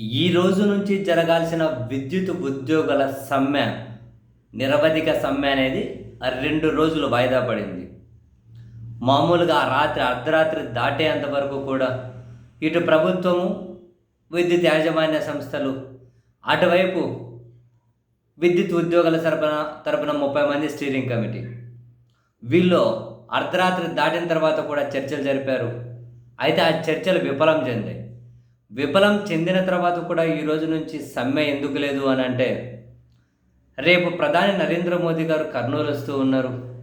ఈ రోజు నుంచి జరగాల్సిన విద్యుత్ ఉద్యోగుల సమ్మె నిరవధిక సమ్మె అనేది రెండు రోజులు వాయిదా పడింది. మామూలుగా రాత్రి అర్ధరాత్రి దాటేంత వరకు కూడా ఇటు ప్రభుత్వము విద్యుత్ యాజమాన్య సంస్థలు అటువైపు విద్యుత్ ఉద్యోగుల తరపున తరపున ముప్పై మంది స్టీరింగ్ కమిటీ. వీళ్ళు అర్ధరాత్రి దాటిన తర్వాత కూడా చర్చలు జరిపారు. అయితే ఆ చర్చలు విఫలం చెందాయి. విఫలం చెందిన తర్వాత కూడా ఈ రోజు నుంచి సమ్మె ఎందుకు లేదు అని అంటే రేపు ప్రధాని నరేంద్ర మోదీ గారు కర్నూలు వస్తూ ఉన్నారు.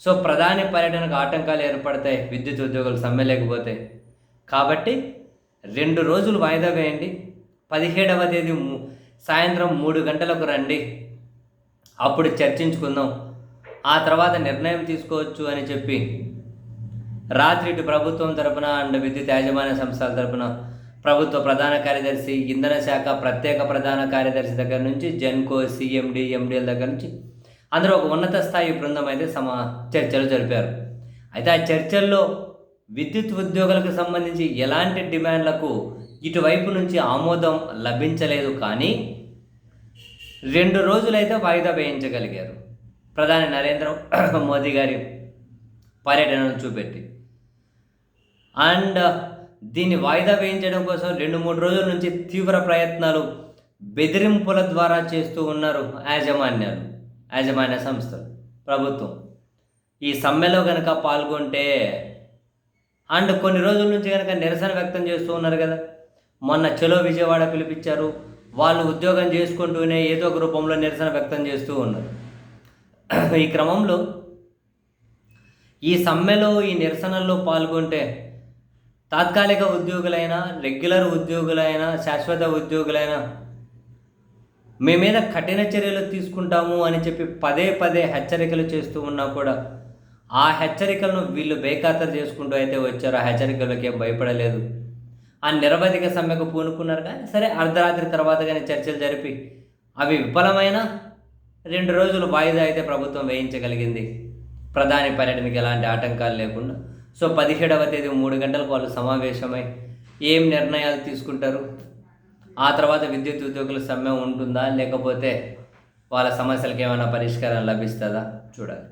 సో ప్రధాని పర్యటనకు ఆటంకాలు ఏర్పడతాయి విద్యుత్ ఉద్యోగులు సమ్మె లేకపోతే. కాబట్టి రెండు రోజులు వాయిదా వేయండి. పదిహేడవ తేదీ ము- సాయంత్రం మూడు గంటలకు రండి. అప్పుడు చర్చించుకుందాం. ఆ తర్వాత నిర్ణయం తీసుకోవచ్చు అని చెప్పి రాత్రి ఇటు ప్రభుత్వం తరపున అండ్ విద్యుత్ యాజమాన్య సంస్థల తరపున ప్రభుత్వ ప్రధాన కార్యదర్శి ఇంధన శాఖ ప్రత్యేక ప్రధాన కార్యదర్శి దగ్గర నుంచి జెన్కో సిఎండి ఎండిఎల్ దగ్గర నుంచి అందరూ ఒక ఉన్నత స్థాయి బృందం అయితే సమా చర్చలు జరిపారు. అయితే ఆ చర్చల్లో విద్యుత్ ఉద్యోగులకు సంబంధించి ఎలాంటి డిమాండ్లకు ఇటువైపు నుంచి ఆమోదం లభించలేదు కానీ రెండు రోజులైతే వాయిదా వేయించగలిగారు. ప్రధాని నరేంద్ర మోదీ గారి పర్యటనను చూపెట్టి. అండ్ దీన్ని వాయిదా వేయించడం కోసం రెండు మూడు రోజుల నుంచి తీవ్ర ప్రయత్నాలు బెదిరింపుల ద్వారా చేస్తూ ఉన్నారు యాజమాన్యాలు యాజమాన్య సంస్థలు. ప్రభుత్వం. ఈ సమ్మెలో కనుక పాల్గొంటే అండ్ కొన్ని రోజుల నుంచి కనుక నిరసన వ్యక్తం చేస్తూ ఉన్నారు కదా. మొన్న చలో విజయవాడ పిలిపించారు. వాళ్ళు ఉద్యోగం చేసుకుంటూనే ఏదో ఒక రూపంలో నిరసన వ్యక్తం చేస్తూ ఉన్నారు. ఈ క్రమంలో ఈ సమ్మెలో ఈ నిరసనల్లో పాల్గొంటే తాత్కాలిక ఉద్యోగులైనా రెగ్యులర్ ఉద్యోగులైనా శాశ్వత ఉద్యోగులైనా మీ మీద కఠిన చర్యలు తీసుకుంటాము అని చెప్పి పదే పదే హెచ్చరికలు చేస్తూ ఉన్నా కూడా ఆ హెచ్చరికలను వీళ్ళు బేఖాతరు చేసుకుంటూ అయితే వచ్చారు. ఆ హెచ్చరికలకి భయపడలేదు. ఆ నిరవధిక సమ్మెకు పూనుకున్నారు కానీ సరే అర్ధరాత్రి తర్వాత కానీ చర్చలు జరిపి అవి విఫలమైన రెండు రోజులు వాయిదా అయితే ప్రభుత్వం వేయించగలిగింది. ప్రధాని పర్యటనకి ఎలాంటి ఆటంకాలు లేకుండా సో పదిహేడవ తేదీ మూడు గంటలకు వాళ్ళు సమావేశమై ఏం నిర్ణయాలు తీసుకుంటారు? ఆ తర్వాత విద్యుత్ ఉద్యోగుల సమ్మె ఉంటుందా? లేకపోతే వాళ్ళ సమస్యలకు ఏమైనా పరిష్కారం లభిస్తుందా? చూడాలి.